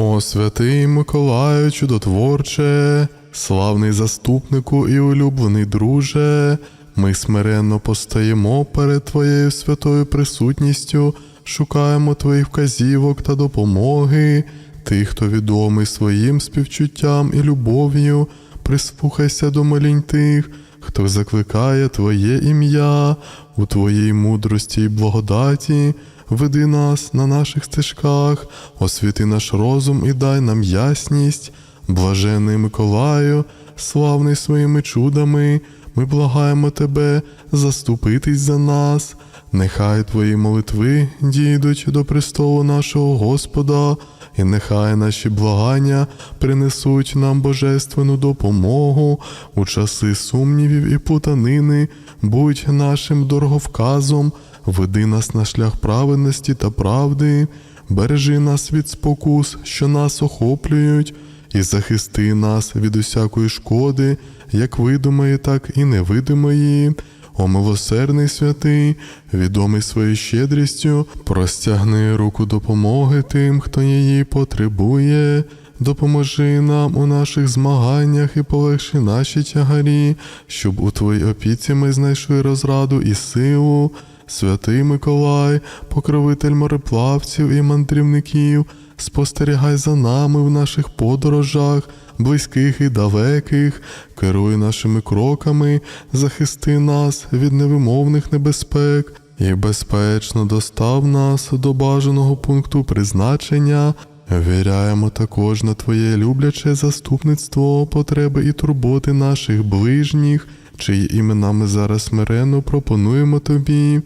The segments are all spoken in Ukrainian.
О святий Миколаю, чудотворче, славний заступнику і улюблений друже, ми смиренно постаємо перед Твоєю святою присутністю, шукаємо Твоїх вказівок та допомоги. Ти, хто відомий своїм співчуттям і любов'ю, прислухайся до молінь тих, хто закликає Твоє ім'я у Твоїй мудрості і благодаті. Веди нас на наших стежках, освіти наш розум і дай нам ясність, блажений Миколаю, славний своїми чудами, ми благаємо Тебе заступитись за нас. Нехай Твої молитви дійдуть до престолу нашого Господа, і нехай наші благання принесуть нам божественну допомогу у часи сумнівів і путанини, будь нашим дороговказом, веди нас на шлях праведності та правди, бережи нас від спокус, що нас охоплюють, і захисти нас від усякої шкоди, як видимої, так і невидимої. О милосердний святий, відомий своєю щедрістю, простягни руку допомоги тим, хто її потребує. Допоможи нам у наших змаганнях і полегши наші тягарі, щоб у Твоїй опіці ми знайшли розраду і силу. Святий Миколай, покровитель мореплавців і мандрівників, спостерігай за нами в наших подорожах, близьких і далеких, керуй нашими кроками, захисти нас від невимовних небезпек і безпечно достав нас до бажаного пункту призначення. Віряємо також на Твоє любляче заступництво, потреби і турботи наших ближніх, чиї імена ми зараз смиренно пропонуємо Тобі.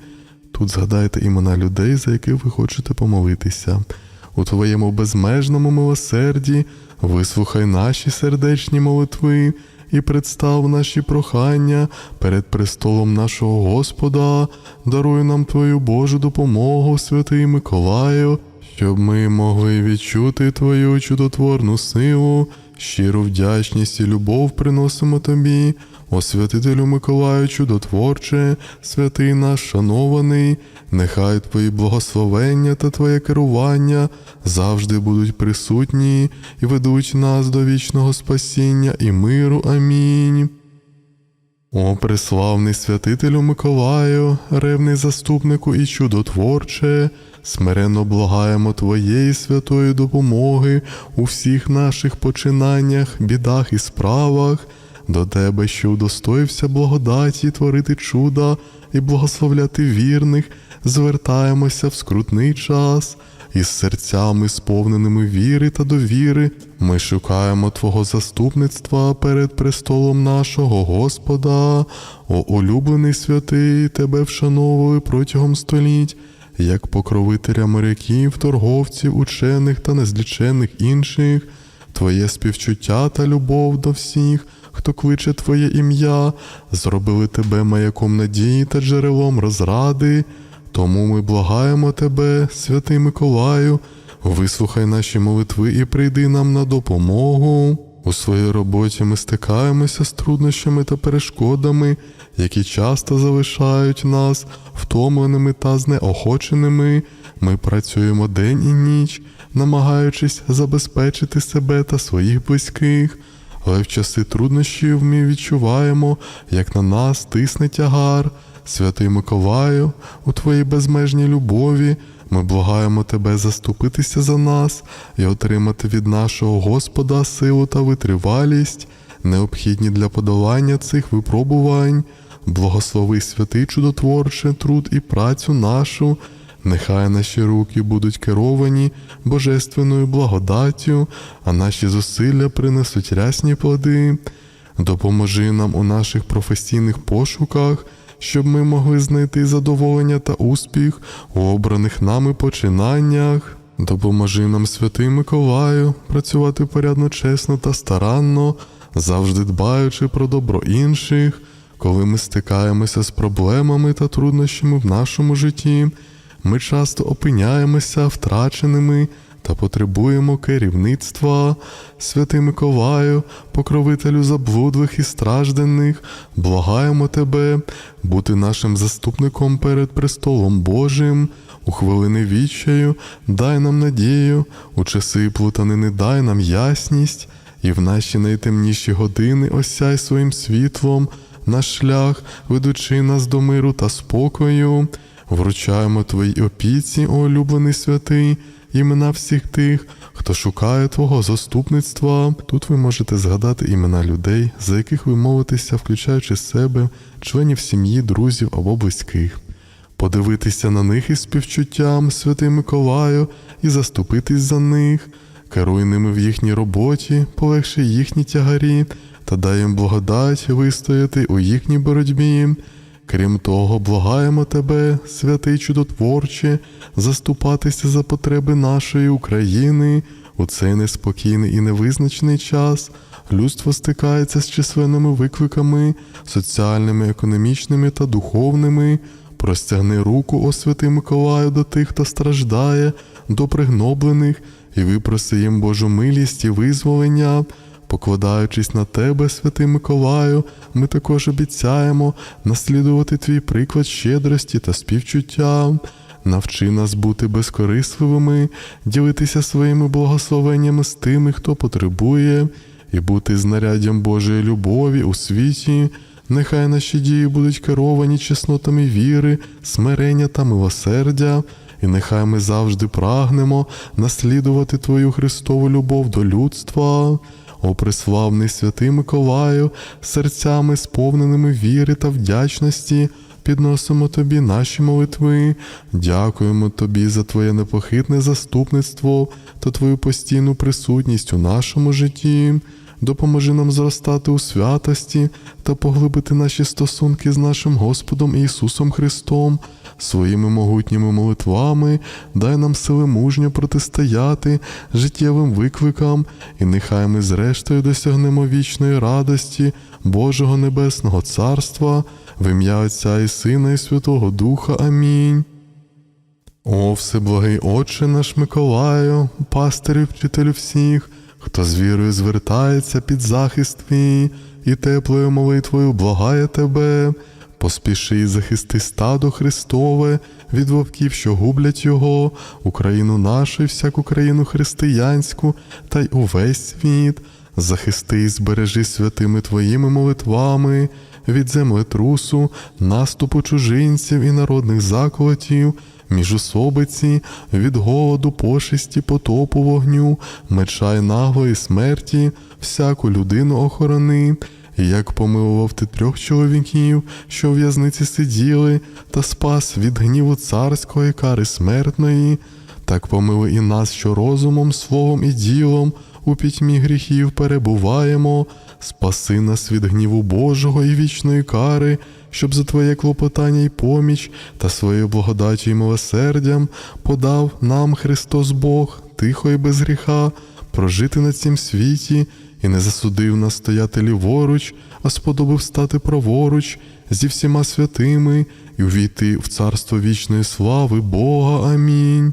Тут згадайте імена людей, за яких ви хочете помолитися. У Твоєму безмежному милосерді вислухай наші сердечні молитви і представ наші прохання перед престолом нашого Господа, даруй нам Твою Божу допомогу, святий Миколаю, щоб ми могли відчути Твою чудотворну силу, щиру вдячність і любов приносимо Тобі. О святителю Миколаю чудотворче, святий наш шанований, нехай Твої благословення та Твоє керування завжди будуть присутні і ведуть нас до вічного спасіння і миру. Амінь. О, преславний святителю Миколаю, ревний заступнику і чудотворче, смиренно благаємо Твоєї святої допомоги у всіх наших починаннях, бідах і справах, до Тебе, що удостоївся благодаті творити чуда і благословляти вірних, звертаємося в скрутний час. Із серцями, сповненими віри та довіри, ми шукаємо Твого заступництва перед престолом нашого Господа, о улюблений святий, Тебе вшановую протягом століть, як покровителя моряків, торговців, учених та незлічених інших, Твоє співчуття та любов до всіх, хто кличе Твоє ім'я, зробили Тебе маяком надії та джерелом розради. Тому ми благаємо Тебе, святий Миколаю, вислухай наші молитви і прийди нам на допомогу. У своїй роботі ми стикаємося з труднощами та перешкодами, які часто залишають нас втомленими та знеохоченими. Ми працюємо день і ніч, намагаючись забезпечити себе та своїх близьких. Але в часи труднощів ми відчуваємо, як на нас тисне тягар. Святий Миколаю, у Твоїй безмежній любові ми благаємо Тебе заступитися за нас і отримати від нашого Господа силу та витривалість, необхідні для подолання цих випробувань. Благослови святий чудотворче, труд і працю нашу. Нехай наші руки будуть керовані божественною благодаттю, а наші зусилля принесуть рясні плоди. Допоможи нам у наших професійних пошуках, щоб ми могли знайти задоволення та успіх у обраних нами починаннях. Допоможи нам, святий Миколаю, працювати порядно чесно та старанно, завжди дбаючи про добро інших, коли ми стикаємося з проблемами та труднощами в нашому житті. Ми часто опиняємося втраченими та потребуємо керівництва. Святий Миколаю, покровителю заблудлих і страждених, благаємо Тебе бути нашим заступником перед престолом Божим. у хвилини відчаю дай нам надію, у часи плутанини дай нам ясність, і в наші найтемніші години осяй своїм світлом наш шлях, ведучи нас до миру та спокою. Вручаємо Твоїй опіці, о улюблений святий, імена всіх тих, хто шукає Твого заступництва. Тут ви можете згадати імена людей, за яких ви молитеся, включаючи себе, членів сім'ї, друзів або близьких. Подивитися на них із співчуттям, святий Миколаю, і заступитись за них, керуй ними в їхній роботі, полегши їхні тягарі, та дай їм благодать вистояти у їхній боротьбі. Крім того, благаємо тебе, святий чудотворче, заступатися за потреби нашої України у цей неспокійний і невизначений час. Людство стикається з численними викликами, соціальними, економічними та духовними. Простягни руку, о святий Миколаю, до тих, хто страждає, до пригноблених, і випроси їм Божу милість і визволення. Покладаючись на тебе, святий Миколаю, ми також обіцяємо наслідувати твій приклад щедрості та співчуття. Навчи нас бути безкорисливими, ділитися своїми благословеннями з тими, хто потребує, і бути знаряддям Божої любові у світі. Нехай наші дії будуть керовані чеснотами віри, смирення та милосердя, і нехай ми завжди прагнемо наслідувати Твою Христову любов до людства. О преславний святий Миколаю, серцями сповненими віри та вдячності, підносимо тобі наші молитви, дякуємо тобі за твоє непохитне заступництво та твою постійну присутність у нашому житті. Допоможи нам зростати у святості та поглибити наші стосунки з нашим Господом Ісусом Христом. Своїми могутніми молитвами дай нам сили мужньо протистояти життєвим викликам, і нехай ми зрештою досягнемо вічної радості Божого Небесного Царства, в ім'я Отця і Сина і Святого Духа. Амінь. О, всеблагий Отче наш Миколаю, пастирю вчителю всіх, хто з вірою звертається під захист твій і теплою молитвою благає тебе, поспіши і захисти стадо Христове від вовків, що гублять його, Україну нашу і всяку країну християнську, та й увесь світ. Захисти і збережи святими твоїми молитвами від землетрусу, наступу чужинців і народних заколотів, міжусобиці, від голоду, пошесті, потопу вогню, меча й наглої смерті, всяку людину охорони. Як помилував ти трьох чоловіків, що в в'язниці сиділи, та спас від гніву царського і кари смертної, так помили і нас, що розумом, словом і ділом у пітьмі гріхів перебуваємо, спаси нас від гніву Божого і вічної кари, щоб за Твоє клопотання й поміч та своєю благодаттю й милосердям подав нам Христос Бог, тихо і без гріха, прожити на цім світі і не засудив нас стояти ліворуч, а сподобав стати праворуч зі всіма святими і увійти в царство вічної слави Бога. Амінь.